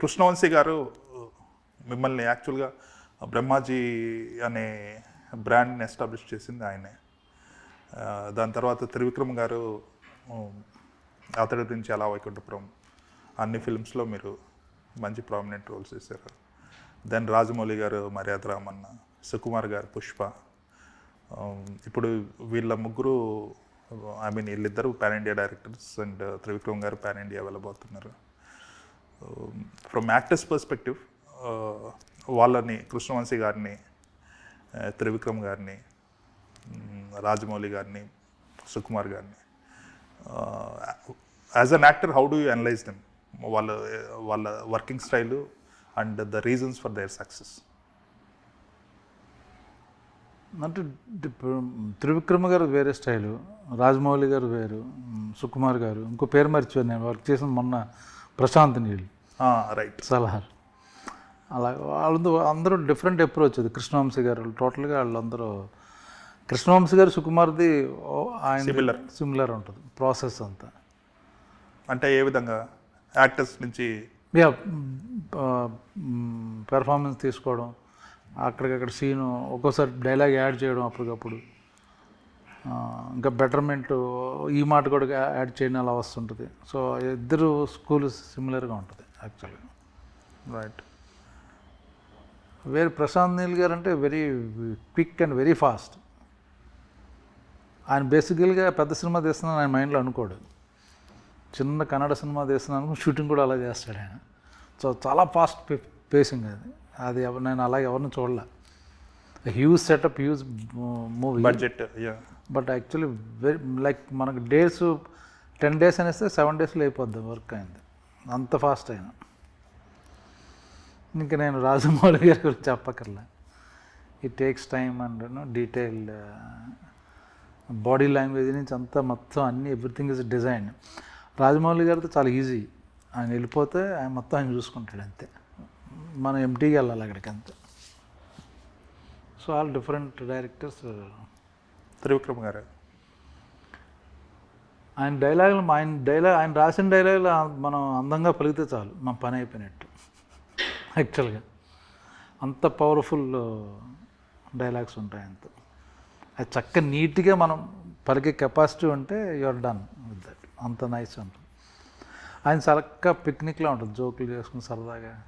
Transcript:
కృష్ణవంశీ గారు మిమ్మల్ని యాక్చువల్గా బ్రహ్మాజీ అనే బ్రాండ్ని ఎస్టాబ్లిష్ చేసింది ఆయనే. దాని తర్వాత త్రివిక్రమ్ గారు అతడి నుంచి అలా వైకుంఠపురం అన్ని ఫిల్మ్స్లో మీరు మంచి ప్రామినెంట్ రోల్స్ చేశారు దెన్ రాజమౌళి గారు మర్యాద రామన్న సుకుమార్ గారు పుష్ప. ఇప్పుడు వీళ్ళ ముగ్గురు ఐ మీన్ వీళ్ళిద్దరు pan India directors and Trivikram garu pan India వెళ్ళబోతున్నారు. From actors perspective వాళ్ళని కృష్ణవంశీ గారిని uh, త్రివిక్రమ్ గారిని mm, రాజమౌళి గారిని సుకుమార్ గారిని as an actor how do you analyse them వాళ్ళ వాళ్ళ working style and the reasons for their success అంటే త్రివిక్రమ గారు వేరే స్టైలు రాజమౌళి గారు వేరు mm, సుకుమార్ గారు ఇంకో పేరు మర్చిపోయాను నేను వర్క్ చేసిన మొన్న ప్రశాంత్ నీళ్ళు రైట్ సలహార్ అలా వాళ్ళందరూ అందరూ డిఫరెంట్ అప్రోచ్ అది. కృష్ణవంశీ గారు టోటల్గా వాళ్ళందరూ కృష్ణవంశీ గారు సుకుమార్ది ఆయన Similar. సిమిలర్ ఉంటుంది. ప్రాసెస్ అంతా. అంటే ఏ విధంగా? యాక్టర్స్ నుంచి యా పెర్ఫార్మెన్స్ తీసుకోవడం అక్కడికక్కడ సీను ఒక్కోసారి డైలాగ్ యాడ్ చేయడం అప్పటికప్పుడు. ఇంకా బెటర్మెంట్ ఈ మాట కూడా యాడ్ చేయడం అలా వస్తుంటుంది. సో ఇద్దరు స్కూల్ సిమిలర్గా ఉంటుంది. యాక్చువల్గా. రైట్ వేరే ప్రశాంత్ నీల్ గారు అంటే very quick and very fast. ఆయన బేసికల్గా పెద్ద సినిమా తీస్తున్నాను ఆయన మైండ్లో అనుకోడు. చిన్న కన్నడ సినిమా తీస్తున్నాను షూటింగ్ కూడా అలా చేస్తాడు ఆయన. సో చాలా ఫాస్ట్ పేసింగ్ అది. అది ఎవ- నేను అలా ఎవరిని చూడలే. Huge setup huge movie budget but actually very like మనకు డేస్ టెన్ డేస్ అనేస్తే సెవెన్ డేస్లో అయిపోద్ది వర్క్ అయింది. అంత ఫాస్ట్ ఆయన ఇంకా నేను రాజమౌళి గారి గురించి చెప్పక్కర్లే. It takes time and detail body language నుంచి అంతా మొత్తం అన్ని ఎవ్రీథింగ్ ఇస్ డిజైన్ రాజమౌళి గారితో చాలా ఈజీ ఆయన వెళ్ళిపోతే ఆయన మొత్తం ఆయన చూసుకుంటాడు అంతే. మనం ఎంటీగా వెళ్ళాలి అక్కడికి అంతే. So all different directors Trivikram garu. ఆయన డైలాగులు ఆయన డైలాగ్ ఆయన రాసిన డైలాగులు మనం అందంగా పలికితే చాలు. మన పని అయిపోయినట్టు. యాక్చువల్గా అంత పవర్ఫుల్ uh, డైలాగ్స్ ఉంటాయి అంత. అది చక్క నీట్గా మనం పలికే కెపాసిటీ ఉంటే యువర్ డన్ విత్ దట్ అంత నైస్ ఉంటుంది. ఆయన చక్కగా పిక్నిక్లో ఉంటుంది జోకులు చేసుకుని సరదాగా.